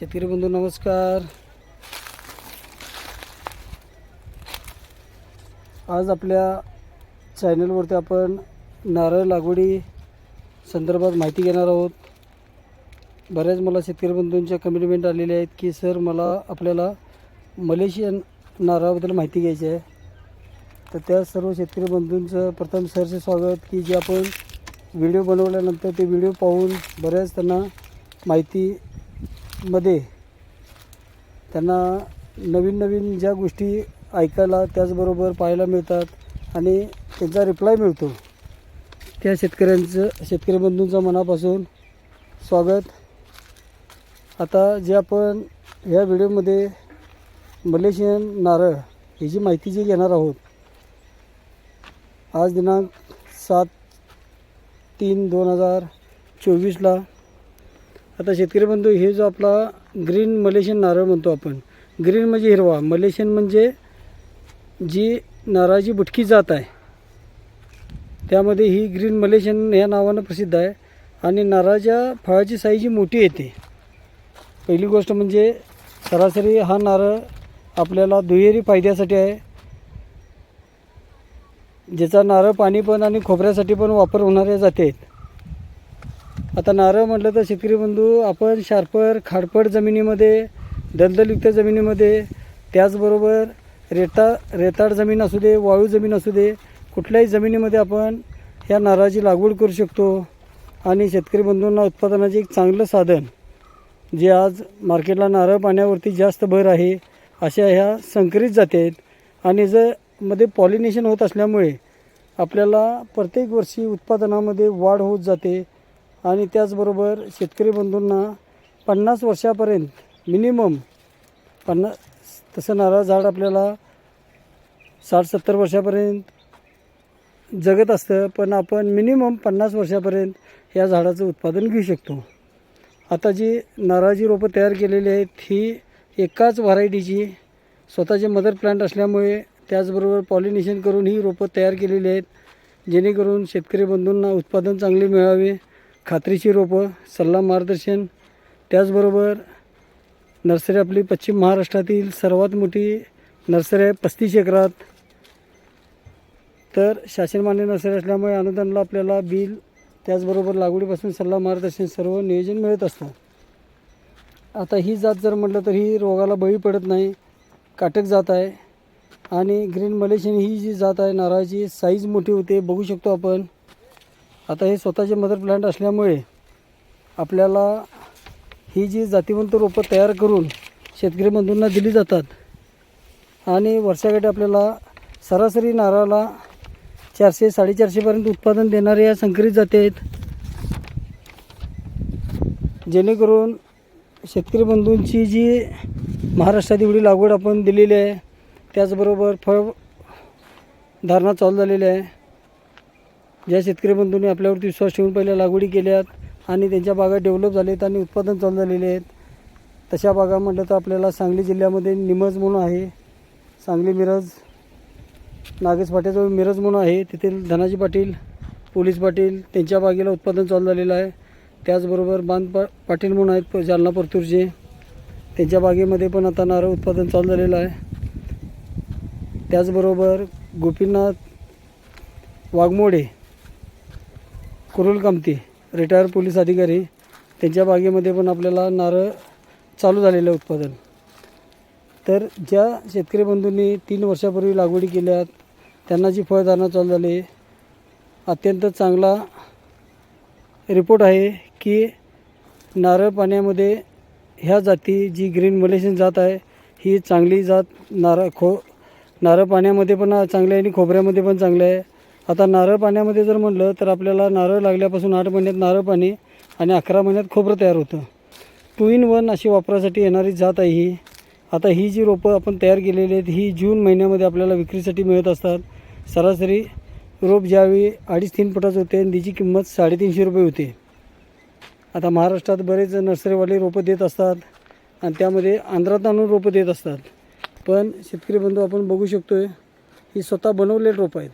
शेतकरी बंधू नमस्कार. आज आपल्या चॅनलवरती आपण नारळ लागवडी संदर्भात माहिती घेणार आहोत. बऱ्याच मला शेतकरी बंधूंच्या कमिटमेंट आलेल्या आहेत की सर मला आपल्याला मलेशियन नारळाबद्दल माहिती घ्यायची आहे. तर त्या सर्व शेतकरी बंधूंचं प्रथम सरचे स्वागत की जे आपण व्हिडिओ बनवल्यानंतर ते व्हिडिओ पाहून बऱ्याच त्यांना माहिती मध्ये त्यांना नवीन नवीन ज्या गोष्टी ऐकायला त्याचबरोबर पाहायला मिळतात आणि त्यांचा रिप्लाय मिळतो. त्या शेतकऱ्यांचं शेतकरी बंधूंचं मनापासून स्वागत. आता जे आपण ह्या व्हिडिओमध्ये मलेशियन नारळ ह्याची माहिती जी घेणार आहोत आज दिनांक सात तीन दोन हजार चोवीसला आता शेतकरी बंधू हे जो आपला ग्रीन मलेशियन नारळ म्हणतो आपण ग्रीन म्हणजे हिरवा. मलेशियन म्हणजे जी नारळाची बुटकी जात आहे. त्यामध्ये ही ग्रीन मलेशियन ह्या नावानं प्रसिद्ध आहे. आणि नारळाच्या फळाची साईज ही मोठी येते. पहिली गोष्ट म्हणजे सरासरी हा नारळ आपल्याला दुहेरी फायद्यासाठी आहे. ज्याचा नारळ पाणी पण आणि खोबऱ्यासाठी पण वापर होणारे जाते. आहेत आता नारळ म्हटलं तर शेतकरी बंधू आपण शार्पर खाडपड जमिनीमध्ये दलदलयुक्त जमिनीमध्ये त्याचबरोबर रेता रेताड जमीन असू दे वाळू जमीन असू दे कुठल्याही जमिनीमध्ये आपण ह्या नारळाची लागवड करू शकतो. आणि शेतकरी बंधूंना उत्पादनाचे एक चांगलं साधन जे आज मार्केटला नारळ पाण्यावरती जास्त भर आहे अशा ह्या संकरित जाती आहेत आणि जर मध्ये पॉलिनेशन होत असल्यामुळे आपल्याला प्रत्येक वर्षी उत्पादनामध्ये वाढ होत जाते. आणि त्याचबरोबर शेतकरी बंधूंना पन्नास वर्षापर्यंत मिनिमम पन्नास तसं नारळ झाड आपल्याला साठ सत्तर वर्षापर्यंत जगत असतं पण आपण मिनिमम पन्नास वर्षापर्यंत या झाडाचं उत्पादन घेऊ शकतो. आता जी नारळाची रोपं तयार केलेली आहेत ही एकाच व्हरायटीची स्वतःचे मदर प्लांट असल्यामुळे त्याचबरोबर पॉलिनेशन करून ही रोपं तयार केलेली आहेत जेणेकरून शेतकरी बंधूंना उत्पादन चांगले मिळावे. खात्रीची रोपं सल्ला मार्गदर्शन त्याचबरोबर नर्सरी आपली पश्चिम महाराष्ट्रातील सर्वात मोठी नर्सरी आहे पस्तीस एकरात. तर शासनमान्य नर्सरी असल्यामुळे अनुदानला आपल्याला बिल त्याचबरोबर लागवडीपासून सल्ला मार्गदर्शन सर्व नियोजन मिळत असतं. आता ही जात जर म्हटलं तर ही रोगाला बळी पडत नाही काटक जात आहे. आणि ग्रीन मलेशियन ही जी जात आहे नारळाची साईज मोठी होते बघू शकतो आपण. आता हे स्वतःचे मदर प्लांट असल्यामुळे आपल्याला ही जी जातीवंत रोपं तयार करून शेतकरी बंधूंना दिली जातात आणि वर्षाकाठी आपल्याला सरासरी नारळाला चारशे साडेचारशेपर्यंत उत्पादन देणारे या संकरित जाती आहेत. जेणेकरून शेतकरी बंधूंची जी महाराष्ट्रात एवढी लागवड आपण दिलेली आहे त्याचबरोबर फळ धारणा चालू झालेली आहे. ज्या शेतकरी बंधूंनी आपल्यावरती विश्वास ठेवून पहिल्या लागवडी केल्यात आणि त्यांच्या बागा डेव्हलप झालेत आणि उत्पादन चालू झालेले आहेत तशा बागा म्हटलं तर आपल्याला सांगली जिल्ह्यामध्ये निमज म्हणून आहे. सांगली मिरज नागेश फाट्याजवळ मिरज म्हणून आहे. तेथील धनाजी पाटील पोलीस पाटील त्यांच्या बागेला उत्पादन चालू झालेलं आहे. त्याचबरोबर बांध पा पाटील म्हणून आहेत प- जालना परतूरचे. त्यांच्या बागेमध्ये पण आता नारळ उत्पादन चालू झालेलं आहे. त्याचबरोबर गोपीनाथ वाघमोडे कुरुल कामती रिटायर पोलीस अधिकारी त्यांच्या बागेमध्ये पण आपल्याला नारळ चालू झालेलं आहे उत्पादन. तर ज्या शेतकरी बंधूंनी तीन वर्षापूर्वी लागवडी केल्यात त्यांना जी फळधारणा चालू झाली अत्यंत चांगला रिपोर्ट आहे की नारळ पाण्यामध्ये ह्या जाती जी ग्रीन मलेशियन जात आहे ही चांगली जात नारळ खो नारळ पाण्यामध्ये पण चांगली आहे आणि खोबऱ्यामध्ये पण चांगलं आहे. आता नारळ पाण्यामध्ये जर म्हटलं तर आपल्याला नारळ लागल्यापासून आठ महिन्यात नारळ पाणी आणि अकरा महिन्यात खोबरं तयार होतं. टू इन वन अशी वापरासाठी येणारी जात आहे ही. आता ही जी रोपं आपण तयार केलेली आहेत ही जून महिन्यामध्ये आपल्याला विक्रीसाठी मिळत असतात. सरासरी रोप ज्यावेळी अडीच तीन फुटाचं होते आणि तिची किंमत साडेतीनशे रुपये होते. आता महाराष्ट्रात बरेच नर्सरीवाले रोपं देत असतात आणि त्यामध्ये आंध्रात आणून रोपं देत असतात. पण शेतकरी बंधू आपण बघू शकतो आहे ही स्वतः बनवलेली रोपं आहेत.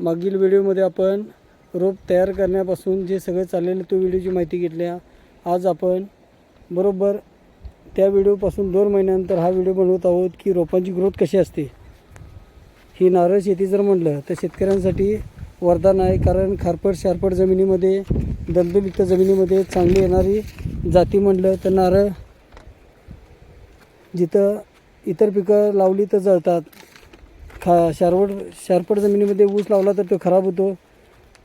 मागील व्हिडिओमध्ये आपण रोप तयार करण्यापासून जे सगळं चाललेलं तो व्हिडिओची माहिती घेतल्या आज आपण बरोबर त्या व्हिडिओपासून दोन महिन्यानंतर हा व्हिडिओ बनवत आहोत की रोपांची ग्रोथ कशी असते. ही नारळ शेती जर म्हटलं तर शेतकऱ्यांसाठी वरदान आहे कारण खारपट शारपट जमिनीमध्ये दलदलयुक्त जमिनीमध्ये चांगली येणारी जाती म्हटलं तर नारळ जिथं इतर पिकं लावली तर जळतात. खा शारवट शारपट जमिनीमध्ये ऊस लावला तर तो खराब होतो.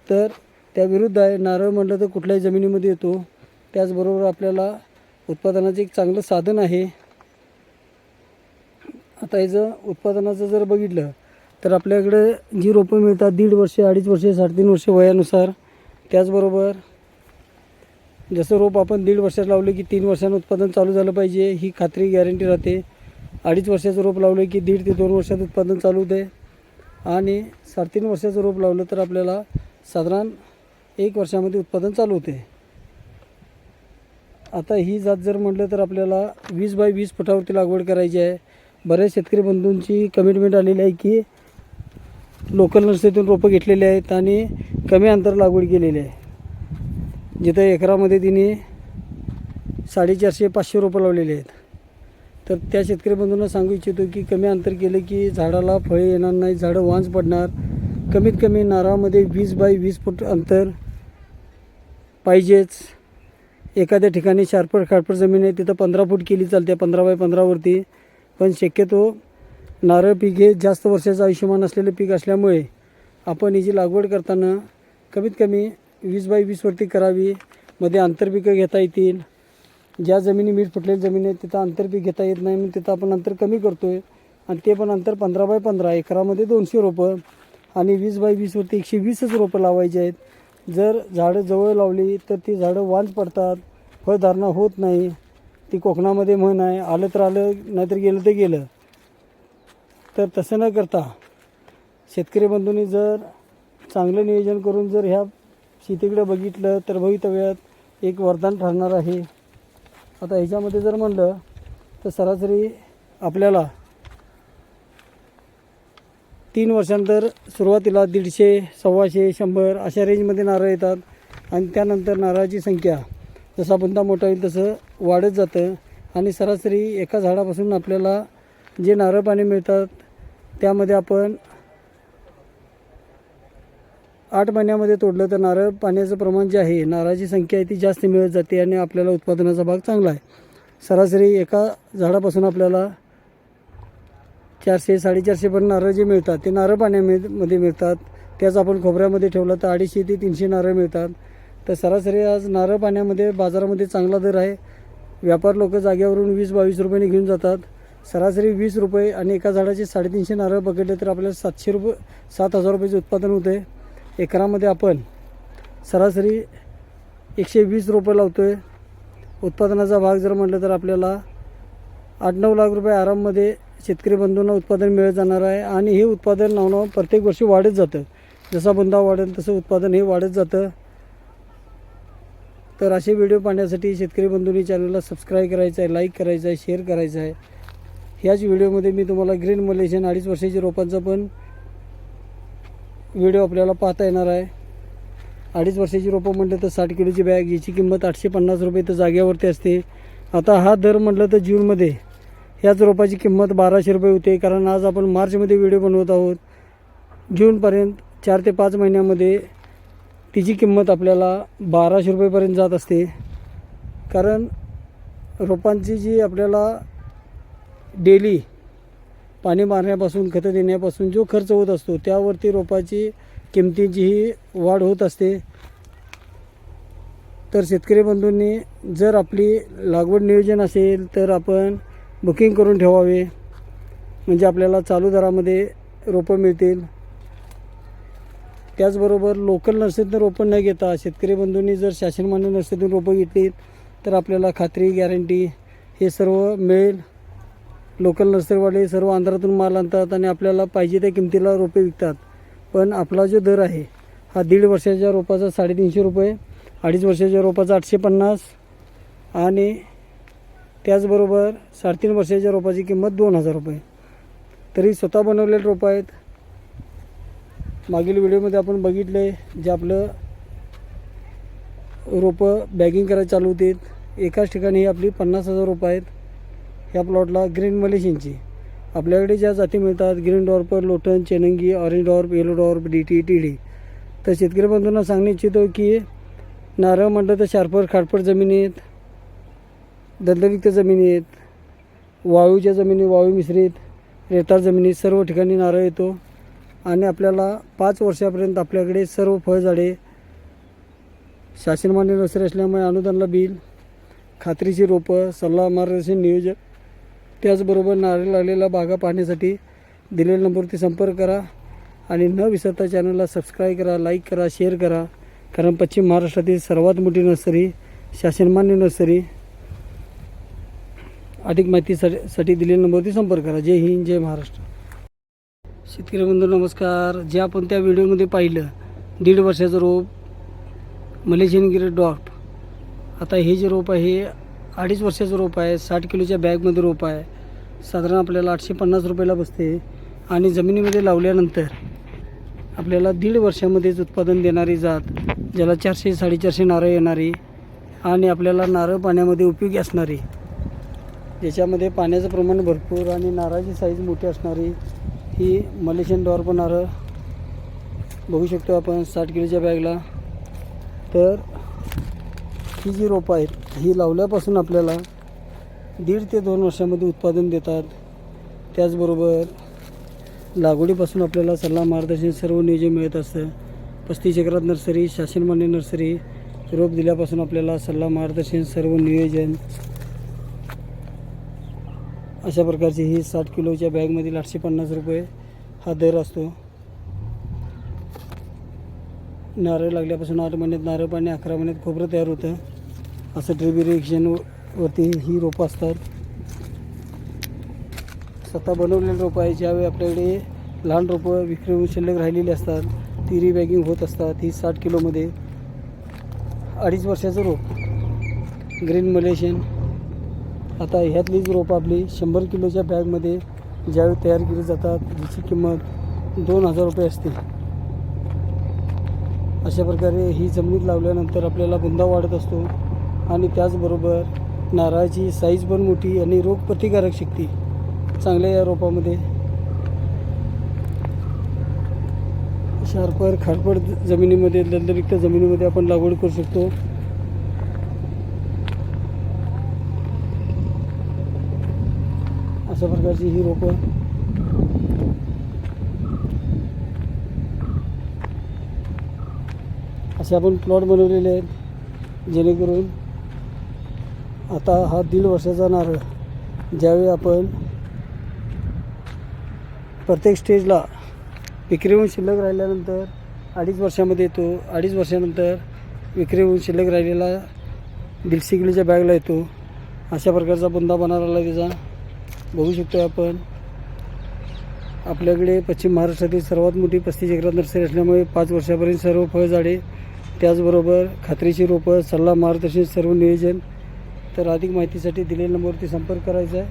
तर त्याविरुद्ध आहे. नारळ म्हटलं तर कुठल्याही जमिनीमध्ये येतो. त्याचबरोबर आपल्याला उत्पादनाचं एक चांगलं साधन आहे. आता याचं उत्पादनाचं जर बघितलं तर आपल्याकडे जी रोपं मिळतात दीड वर्षे अडीच वर्षे साडेतीन वर्षे वयानुसार त्याचबरोबर जसं रोप आपण दीड वर्षात लावले की तीन वर्षानं उत्पादन चालू झालं पाहिजे ही खात्री गॅरंटी राहते. अडीच वर्षाचं रोप लावलं की दीड ते दोन वर्षात उत्पादन चालू होते आणि साडेतीन वर्षाचं रोप लावलं तर आपल्याला साधारण एक वर्षामध्ये उत्पादन चालू होते आता ही जात जर म्हटलं तर आपल्याला वीस बाय वीस फुटावरती लागवड करायची आहे. बऱ्याच शेतकरी बंधूंची कमिटमेंट आलेली आहे की लोकल नर्सरीतून रोपं घेतलेली आहेत आणि कमी अंतर लागवड केलेली आहे. जिथं एकरामध्ये तिने साडेचारशे पाचशे रोपं लावलेली आहेत. तर त्या शेतकरी बंधूंना सांगू इच्छितो की कमी अंतर केलं की झाडाला फळे येणार नाही झाडं वांज पडणार. कमीत कमी नारळामध्ये वीस बाय वीस फूट अंतर पाहिजेच. एखाद्या ठिकाणी शारपट खारपट जमीन आहे तिथं पंधरा फूट केली चालते पंधरा बाय पंधरावरती पण शक्यतो नारळ पीक हे जास्त वर्षाचं आयुष्यमान असलेलं पीक असल्यामुळे आपण याची लागवड करताना कमीत कमी वीस बाय वीसवरती करावी. मध्ये आंतरपिकं घेता येतील. ज्या जमिनी मीठ फुटलेली जमीन आहे तिथं आंतरपीक घेता येत नाही मग तिथं आपण अंतर कमी करतो आहे आणि ते पण अंतर पंधरा बाय पंधरा एकरामध्ये दोनशे रोपं आणि वीस बाय वीसवरती एकशे वीसच रोपं लावायची आहेत. जर झाडं जवळ लावली तर ती झाडं वांज पडतात फळधारणा होत नाही. ती कोकणामध्ये म्हण आहे आलं तर आलं नाहीतर गेलं तर गेलं. तर तसं न करता शेतकरी बंधूंनी जर चांगलं नियोजन करून जर ह्या शेतीकडे बघितलं तर भवितव्यात एक वरदान ठरणार आहे. आता ह्याच्यामध्ये जर म्हणलं तर सरासरी आपल्याला तीन वर्षांतर सुरुवातीला दीडशे सव्वाशे शंभर अशा रेंजमध्ये नारळ येतात. आणि त्यानंतर नारळाची संख्या जसा बुंदा मोठा होईल तसं वाढत जातं. आणि सरासरी एका झाडापासून आपल्याला जे नारळ पाणी मिळतात त्यामध्ये आपण आठ महिन्यामध्ये तोडलं तर नारळ पाण्याचं प्रमाण जे आहे नारळाची संख्या आहे ती जास्त मिळत जाते आणि आपल्याला उत्पादनाचा भाग चांगला आहे. सरासरी एका झाडापासून आपल्याला चारशे साडेचारशेपर्यंत नारळ जे मिळतात ते नारळ पाण्यामध्ये मिळतात. त्याच आपण खोबऱ्यामध्ये ठेवलं तर अडीचशे ते तीनशे नारळ मिळतात. तर सरासरी आज नारळ पाण्यामध्ये बाजारामध्ये चांगला दर आहे. व्यापार लोक जाग्यावरून वीस बावीस रुपयाने घेऊन जातात. सरासरी वीस रुपये आणि एका झाडाचे साडेतीनशे नारळ पकडले तर आपल्याला सातशे रुपये सात हजार रुपयाचे उत्पादन होते एकरामध्ये आपण सरासरी एकशे वीस रुपये लावतो आहे उत्पादनाचा भाग जर म्हटलं तर आपल्याला आठ नऊ लाख रुपये आराममध्ये शेतकरी बंधूंना उत्पादन मिळत जाणार आहे आणि हे उत्पादन नावनं प्रत्येक वर्षी वाढत जातं. जसा बुंदा वाढेल तसं उत्पादन हे वाढत जातं. तर असे व्हिडिओ पाहण्यासाठी शेतकरी बंधूंनी चॅनलला सबस्क्राईब करायचं आहे लाईक करायचं आहे शेअर करायचं आहे. ह्याच व्हिडिओमध्ये मी तुम्हाला ग्रीन मलेशियन अडीच वर्षाची रोपांचा पण व्हिडिओ आपल्याला पाहता येणार आहे. अडीच वर्षाची रोपं म्हटलं तर साठ किलोची बॅग याची किंमत आठशे पन्नास रुपये तर जागेवरती असते. आता हा दर म्हटलं तर जूनमध्ये ह्याच रोपाची किंमत बाराशे रुपये होते कारण आज आपण मार्चमध्ये व्हिडिओ बनवत आहोत. जूनपर्यंत चार ते पाच महिन्यामध्ये तिची किंमत आपल्याला बाराशे रुपयेपर्यंत जात असते. कारण रोपांची जी आपल्याला डेली पाणी मारण्यापासून खतं देण्यापासून जो खर्च होत असतो त्यावरती रोपाची किमतीचीही वाढ होत असते. तर शेतकरी बंधूंनी जर आपली लागवड नियोजन असेल तर आपण बुकिंग करून ठेवावे. म्हणजे आपल्याला चालू दरामध्ये रोपं मिळतील. त्याचबरोबर लोकल नर्सरीतून रोपं न घेता शेतकरी बंधूंनी जर शासनमान्य नर्सरीतून रोपं घेतली तर आपल्याला खात्री गॅरंटी हे सर्व मिळेल. लोकल नर्सरीवाले सर्व आंध्रातून माल आणतात आणि आपल्याला पाहिजे त्या किमतीला रोपे विकतात. पण आपला जो दर आहे हा दीड वर्षाच्या रोपाचा साडेतीनशे रुपये अडीच वर्षाच्या रोपाचा आठशे पन्नास आणि त्याचबरोबर साडेतीन वर्षाच्या रोपाची किंमत दोन हजार रुपये. तरी स्वतः बनवलेले रोपं आहेत. मागील व्हिडिओमध्ये आपण बघितले जे आपलं रोपं बॅगिंग करायला चालू होते. एकाच ठिकाणी ही आपली पन्नास हजार रुपये आहेत. ह्या प्लॉटला ग्रीन मलेशियनची आपल्याकडे ज्या जाती मिळतात ग्रीन डॉर्प लोटन चेनंगी orange dwarf yellow dwarf D T T D तर शेतकरी बंधूंना सांगू इच्छितो की नारळ म्हटलं तर शार्पर खाडपड जमिनी आहेत दलदलित जमिनी आहेत वाळूच्या जमिनी वाळू मिश्रित रेताळ जमिनी सर्व ठिकाणी नारळ येतो. आणि आपल्याला पाच वर्षापर्यंत आपल्याकडे सर्व फळझाडे शासनमान्य नर्सरी असल्यामुळे अनुदानला बिल खात्रीची रोपं सल्ला मार्गदर्शन नियोजन त्याचबरोबर नारळ लागलेला बागा पाहण्यासाठी दिलेल्या नंबरवरती संपर्क करा आणि न विसरता चॅनलला सबस्क्राईब करा लाईक करा शेअर करा. कारण पश्चिम महाराष्ट्रातील सर्वात मोठी नर्सरी शासनमान्य नर्सरी अधिक माहितीसाठी साठी दिलेल्या नंबरवरती संपर्क करा. जय हिंद जय महाराष्ट्र. शेतकरी बंधू नमस्कार. जे आपण त्या व्हिडिओमध्ये पाहिलं दीड वर्षाचं रोप मलेशियन गिरे डॉट आता हे जे रोप आहे अडीच वर्षाचं रोप आहे साठ किलोच्या बॅगमध्ये रोप आहे. साधारण आपल्याला आठशे पन्नास रुपयाला बसते. आणि जमिनीमध्ये लावल्यानंतर आपल्याला दीड वर्षामध्येच उत्पादन देणारी जात ज्याला चारशे साडेचारशे नारळ येणारी आणि आपल्याला नारळ पाण्यामध्ये उपयोगी असणारी ज्याच्यामध्ये पाण्याचं प्रमाण भरपूर आणि नारळाची साईज मोठी असणारी ही मलेशियन डॉर्प नारळ बघू शकतो आपण साठ किलोच्या बॅगला. तर ही जी रोपं आहेत. ही लावल्यापासून आपल्याला दीड ते दोन वर्षामध्ये उत्पादन देतात. त्याचबरोबर लागवडीपासून आपल्याला सल्ला मार्गदर्शन सर्व नियोजन मिळत असतं. पस्तीस एकरात नर्सरी शासनमान्य नर्सरी रोप दिल्यापासून आपल्याला सल्ला मार्गदर्शन सर्व नियोजन अशा प्रकारची ही साठ किलोच्या बॅगमधील आठशे पन्नास रुपये हा दर असतो. नारळ लागल्यापासून आठ महिन्यात नारळ पाणी अकरा महिन्यात खोबरं तयार होतं. असं ड्रिप इरिगेशन वरती ही रोपं असतात. स्वतः बनवलेली रोपं आहे ज्यावेळी आपल्याकडे लहान रोपं विक्री शिल्लक राहिलेली असतात ती रिबॅगिंग होत असतात ही साठ किलोमध्ये. अडीच वर्षाचं रोप. ग्रीन मलेशियन आता ह्यातलीच रोपं आपली शंभर किलोच्या बॅगमध्ये ज्यावेळी तयार केली जातात जिची किंमत दोन हजार रुपये असते. अशा प्रकारे ही जमिनीत लावल्यानंतर आपल्याला बुंदा वाढत असतो आणि त्याचबरोबर नारळाची साईज पण मोठी आणि रोगप्रतिकारक शक्ती चांगल्या या रोपामध्ये. शार्पर खारपड जमिनीमध्ये दंडयुक्त जमिनीमध्ये आपण लागवड करू शकतो. अशा प्रकारची ही रोपं असे आपण प्लॉट बनवलेले आहेत. जेणेकरून आता हा दीड वर्षाचा नारळ ज्यावेळी आपण प्रत्येक स्टेजला विक्री होऊन शिल्लक राहिल्यानंतर अडीच वर्षामध्ये येतो. अडीच वर्षानंतर विक्री होऊन शिल्लक राहिलेला दीडशे किलोच्या बॅगला येतो. अशा प्रकारचा बुंदा बनाराला त्याचा बघू शकतो आपण. आपल्याकडे पश्चिम महाराष्ट्रातील सर्वात मोठी पस्तीस एकरात नर्सरी असल्यामुळे पाच वर्षापर्यंत सर्व फळझाडे त्याचबरोबर खात्रीची रोपं सल्ला मार्गदर्शन सर्व नियोजन. तर अधिक माहितीसाठी दिलेल्या नंबरवरती संपर्क करायचा आहे.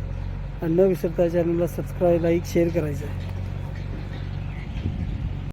आणि न विसरता चॅनलला सबस्क्राईब लाईक शेअर करायचं आहे.